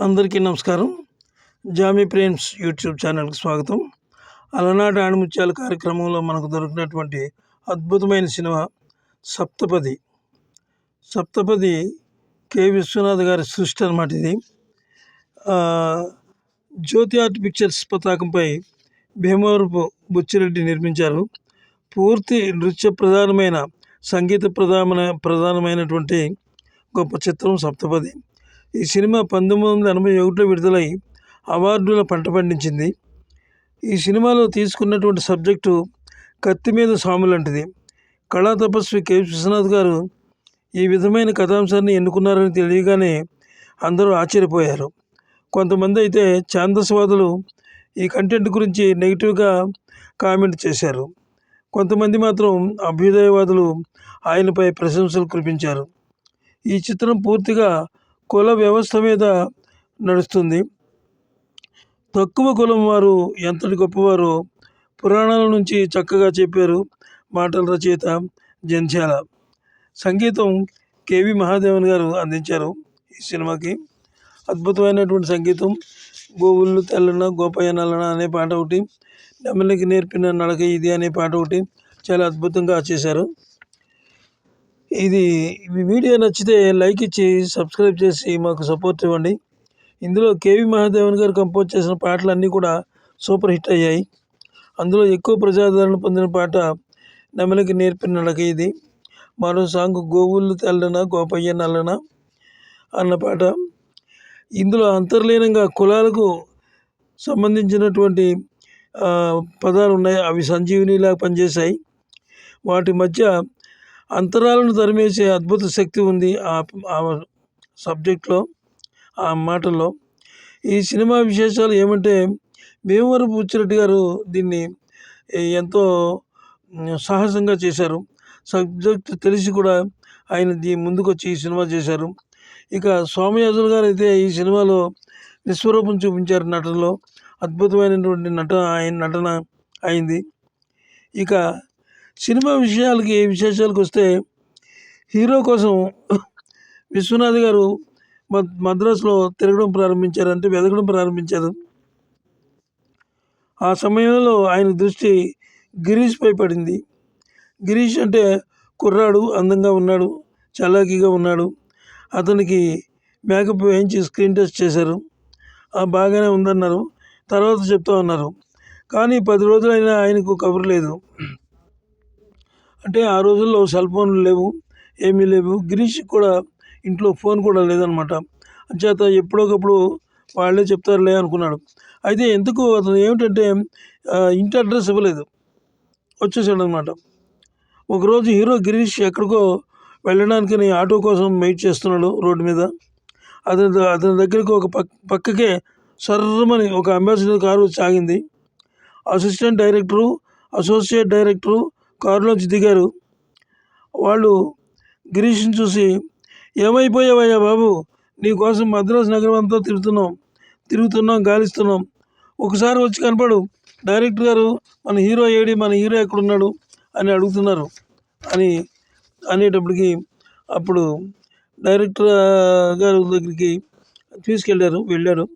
అందరికీ నమస్కారం. Jamie Prem's YouTube ఛానల్కి స్వాగతం. అలనాటి ఆణిముత్యాల కార్యక్రమంలో మనకు దొరికినటువంటి అద్భుతమైన సినిమా సప్తపది. సప్తపది కె. విశ్వనాథ్ గారి సృష్టి అనమాట ఇది. జ్యోతి ఆర్ట్ పిక్చర్స్ పతాకంపై భీమవరపు బుచ్చిరెడ్డి నిర్మించారు. పూర్తి నృత్య ప్రధానమైన సంగీత ప్రధాన ప్రధానమైనటువంటి గొప్ప చిత్రం సప్తపది. ఈ సినిమా పంతొమ్మిది వందల ఎనభై ఒకటిలో విడుదలై అవార్డుల పంట పండించింది. ఈ సినిమాలో తీసుకున్నటువంటి సబ్జెక్టు కత్తి మీద సాము లాంటిది కళా తపస్వి కె. విశ్వనాథ్ గారు ఈ విధమైన కథాంశాన్ని ఎన్నుకున్నారని తెలియగానే అందరూ ఆశ్చర్యపోయారు. కొంతమంది అయితే ఛాందస్వాదులు ఈ కంటెంట్ గురించి నెగిటివ్గా కామెంట్ చేశారు. కొంతమంది మాత్రం అభ్యుదయవాదులు ఆయనపై ప్రశంసలు కురిపించారు. ఈ చిత్రం పూర్తిగా కుల వ్యవస్థ మీద నడుస్తుంది. తక్కువ కులం వారు ఎంతటి గొప్పవారో పురాణాల నుంచి చక్కగా చెప్పారు మాటల రచయిత జంధ్యాల. సంగీతం కేవి మహాదేవన్ గారు అందించారు ఈ సినిమాకి. అద్భుతమైనటువంటి సంగీతం. గోవుళ్ళు తెల్లన గోపయ్య నల్లన అనే పాట ఒకటి నెమ్మలికి నేర్పిన నడక ఇది అనే పాట ఒకటి చాలా అద్భుతంగా చేశారు. ఇది వీడియో నచ్చితే లైక్ ఇచ్చి సబ్స్క్రైబ్ చేసి మాకు సపోర్ట్ ఇవ్వండి. ఇందులో కేవి మహాదేవన్ గారు కంపోజ్ చేసిన పాటలు అన్నీ కూడా సూపర్ హిట్ అయ్యాయి. అందులో ఎక్కువ ప్రజాదరణ పొందిన పాట నెమలికి నేర్పిన నడక ఇది. మరో సాంగ్ గోవుళ్ళు తెల్లన గోపయ్య నల్లన అన్న పాట. ఇందులో అంతర్లీనంగా కులాలకు సంబంధించినటువంటి పదాలు ఉన్నాయి. అవి సంజీవినిలా పనిచేశాయి. వాటి మధ్య అంతరాలను తరిమేసే అద్భుత శక్తి ఉంది ఆ ఆ సబ్జెక్ట్లో ఆ మాటల్లో. ఈ సినిమా విశేషాలు ఏమంటే భీమవరపు బుచ్చిరెడ్డి గారు దీన్ని ఎంతో సాహసంగా చేశారు. సబ్జెక్ట్ తెలిసి కూడా ఆయన దీ ముందుకొచ్చి ఈ సినిమా చేశారు. ఇక సోమయాజులు గారు అయితే ఈ సినిమాలో విశ్వరూపం చూపించారు నటనలో. అద్భుతమైనటువంటి నట ఆయన నటన అయింది. ఇక సినిమా విషయాలకి విశేషాలకు వస్తే హీరో కోసం విశ్వనాథ్ గారు మద్ మద్రాసులో తిరగడం ప్రారంభించారు అంటే వెతకడం ప్రారంభించారు. ఆ సమయంలో ఆయన దృష్టి గిరీష్పై పడింది. గిరీష్ అంటే కుర్రాడు అందంగా ఉన్నాడు చలాకీగా ఉన్నాడు. అతనికి మేకప్ వేయించి స్క్రీన్ టెస్ట్ చేశారు. బాగానే ఉందన్నారు. తర్వాత చెప్తా ఉన్నారు. కానీ పది రోజులైనా ఆయనకు కబురు లేదు. అంటే ఆ రోజుల్లో సెల్ ఫోన్లు లేవు ఏమీ లేవు. గిరీష్ కూడా ఇంట్లో ఫోన్ కూడా లేదనమాట. అంచేత ఎప్పుడోకప్పుడు వాళ్ళే చెప్తారులే అనుకున్నాడు. అయితే ఎందుకు అతను ఏమిటంటే ఇంటి అడ్రస్ ఇవ్వలేదు. వచ్చేసాడు అనమాట ఒకరోజు హీరో గిరీష్ ఎక్కడికో వెళ్ళడానికని ఆటో కోసం వెయిట్ చేస్తున్నాడు రోడ్డు మీద. అతని అతని దగ్గరికి ఒక పక్ పక్కకే సర్రమని ఒక అంబాసిడర్ కారు సాగింది. ఆగింది అసిస్టెంట్ డైరెక్టరు అసోసియేట్ డైరెక్టరు కారులోంచి దిగారు. వాళ్ళు గిరీష్ని చూసి ఏమైపోయావయ్యా బాబు? నీకోసం మద్రాసు నగరం అంతా తిరుగుతున్నాం. తిరుగుతున్నాం గాలిస్తున్నాం. ఒకసారి వచ్చి కనపడు. డైరెక్టర్ గారు మన హీరో ఏడి? మన హీరో ఎక్కడున్నాడు? అని అడుగుతున్నారు. అని అనేటప్పటికి అప్పుడు డైరెక్టర్ గారు దగ్గరికి తీసుకెళ్ళారు వెళ్ళారు.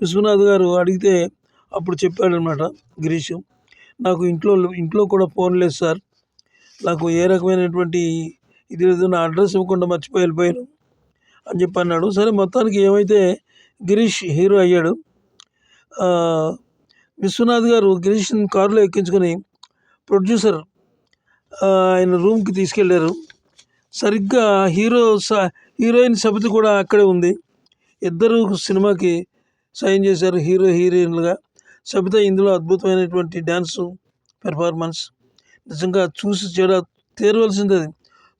విశ్వనాథ్ గారు అడిగితే అప్పుడు చెప్పాడనమాట గిరీష్. నాకు ఇంట్లో ఇంట్లో కూడా ఫోన్ లేదు సార్. నాకు ఏ రకమైనటువంటి ఇది లేదు నా అడ్రస్ ఇవ్వకుండా మర్చిపోయి వెళ్ళిపోయాను అని చెప్పి అన్నాడు. సరే మొత్తానికి ఏమైతే గిరీష్ హీరో అయ్యాడు. విశ్వనాథ్ గారు గిరీష్ని కారులో ఎక్కించుకొని ప్రొడ్యూసర్ ఆయన రూమ్కి తీసుకెళ్ళారు. సరిగ్గా హీరో స హీరోయిన్ సబిత కూడా అక్కడే ఉంది. ఇద్దరు సినిమాకి సైన్ చేశారు హీరో హీరోయిన్లుగా. సబిత ఇందులో అద్భుతమైనటువంటి డ్యాన్సు పెర్ఫార్మెన్స్ నిజంగా చూసి చెడ తేరవలసిందే అది.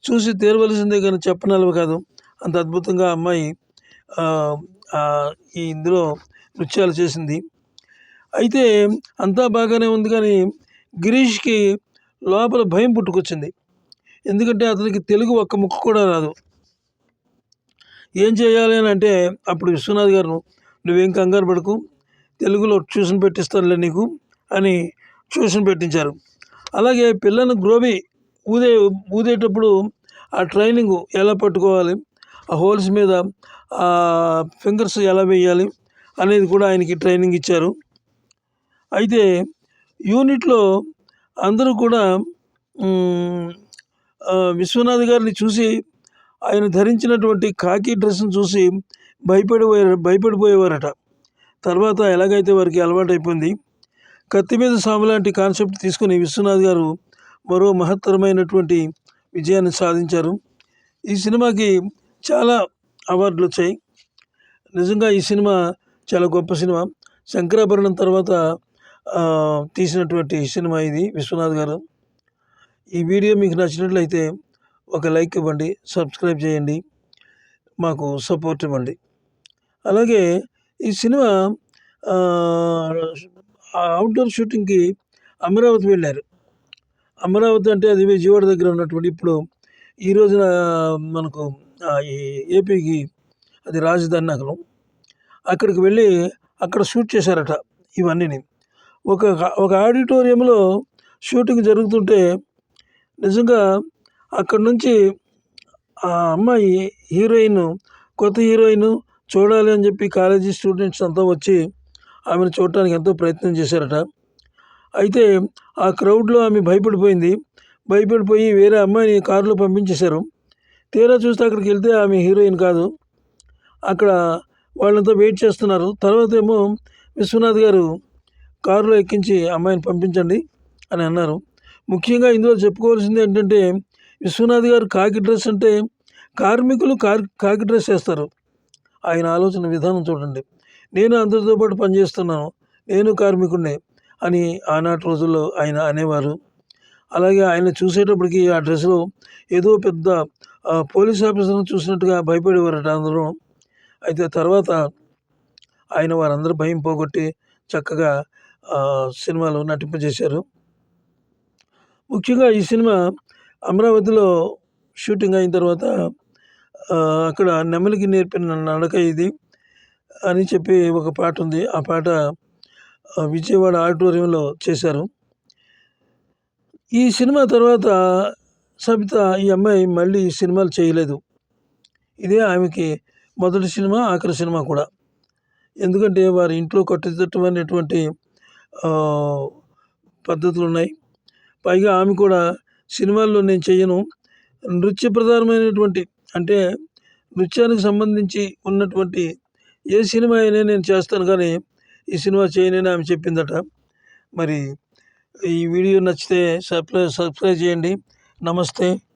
చూసి తేరవలసిందే కానీ చెప్పనలవి కాదు. అంత అద్భుతంగా అమ్మాయి ఈ ఇందులో నృత్యాలు చేసింది. అయితే అంతా బాగానే ఉంది కానీ గిరీష్కి లోపల భయం పుట్టుకొచ్చింది. ఎందుకంటే అతనికి తెలుగు ఒక్క ముక్క కూడా రాదు. ఏం చేయాలి అని అంటే అప్పుడు విశ్వనాథ్ గారు నువ్వేం కంగారు పడుకు. తెలుగులో ట్యూషన్ పెట్టిస్తానులే నీకు అని ట్యూషన్ పెట్టించారు. అలాగే పిల్లను గ్రోబీ ఊదే ఊదేటప్పుడు ఆ ట్రైనింగ్ ఎలా పట్టుకోవాలి ఆ హోల్స్ మీద ఫింగర్స్ ఎలా వేయాలి అనేది కూడా ఆయనకి ట్రైనింగ్ ఇచ్చారు. అయితే యూనిట్లో అందరూ కూడా విశ్వనాథ్ గారిని చూసి ఆయన ధరించినటువంటి కాకి డ్రెస్ను చూసి భయపడిపోయారు భయపడిపోయేవారట. తర్వాత ఎలాగైతే వారికి అలవాటు అయిపోయింది కత్తి మీద సాము లాంటి కాన్సెప్ట్ తీసుకుని విశ్వనాథ్ గారు మరో మహత్తరమైనటువంటి విజయాన్ని సాధించారు. ఈ సినిమాకి చాలా అవార్డులు వచ్చాయి నిజంగా ఈ సినిమా చాలా గొప్ప సినిమా. శంకరాభరణం తర్వాత తీసినటువంటి సినిమా ఇది విశ్వనాథ్ గారు. ఈ వీడియో మీకు నచ్చినట్లయితే ఒక లైక్ ఇవ్వండి సబ్స్క్రైబ్ చేయండి మాకు సపోర్ట్ ఇవ్వండి. అలాగే ఈ సినిమా అవుట్డోర్ షూటింగ్కి అమరావతి వెళ్ళారు. అమరావతి అంటే అది విజయవాడ దగ్గర ఉన్నటువంటి ఇప్పుడు ఈ రోజున మనకు ఈ ఏపీకి అది రాజధాని నగరం. అక్కడికి వెళ్ళి అక్కడ షూట్ చేశారట ఇవన్నీని. ఒక ఒక ఆడిటోరియంలో షూటింగ్ జరుగుతుంటే నిజంగా అక్కడ నుంచి ఆ అమ్మాయి హీరోయిన్ కొత్త హీరోయిన్ చూడాలి అని చెప్పి కాలేజీ స్టూడెంట్స్ అంతా వచ్చి ఆమెను చూడటానికి ఎంతో ప్రయత్నం చేశారట. అయితే ఆ క్రౌడ్లో ఆమె భయపడిపోయింది. భయపడిపోయి వేరే అమ్మాయిని కారులో పంపించేశారు. తీరా చూస్తే అక్కడికి వెళ్తే ఆమె హీరోయిన్ కాదు. అక్కడ వాళ్ళంతా వెయిట్ చేస్తున్నారు. తర్వాత ఏమో విశ్వనాథ్ గారు కారులో ఎక్కించి అమ్మాయిని పంపించండి అని అన్నారు. ముఖ్యంగా ఇందులో చెప్పుకోవాల్సింది ఏంటంటే విశ్వనాథ్ గారు కాకి డ్రెస్ అంటే కార్మికులు కార్ కాకి డ్రెస్ వేస్తారు. ఆయన ఆలోచన విధానం చూడండి. నేను అందరితో పాటు పనిచేస్తున్నాను. నేను కార్మికుడినే అని ఆనాటి రోజుల్లో ఆయన అనేవారు. అలాగే ఆయన చూసేటప్పటికి ఆ డ్రెస్లో ఏదో పెద్ద పోలీస్ ఆఫీసర్ను చూసినట్టుగా భయపడేవారట అందరూ. అయితే తర్వాత ఆయన వారందరూ భయం పోగొట్టి చక్కగా సినిమాలో నటింపజేశారు. ముఖ్యంగా ఈ సినిమా అమరావతిలో షూటింగ్ అయిన తర్వాత అక్కడ నెమలికి నేర్పిన నడక ఇది అని చెప్పి ఒక పాట ఉంది. ఆ పాట విజయవాడ ఆడిటోరియంలో చేశారు. ఈ సినిమా తర్వాత సబిత ఈ అమ్మాయి మళ్ళీ ఈ సినిమాలు చేయలేదు. ఇదే ఆమెకి మొదటి సినిమా ఆఖరి సినిమా కూడా. ఎందుకంటే వారి ఇంట్లో కట్టుదిట్టమైనటువంటి పద్ధతులు ఉన్నాయి పైగా ఆమె కూడా సినిమాల్లో నేను చేయను. నృత్య ప్రధానమైనటువంటి అంటే నృత్యానికి సంబంధించి ఉన్నటువంటి ఏ సినిమా అయినా నేను చేస్తాను కానీ ఈ సినిమా చేయనని ఆమె చెప్పిందట. మరి ఈ వీడియో నచ్చితే సబ్స్క్రైబ్ సబ్స్క్రైబ్ చేయండి. నమస్తే.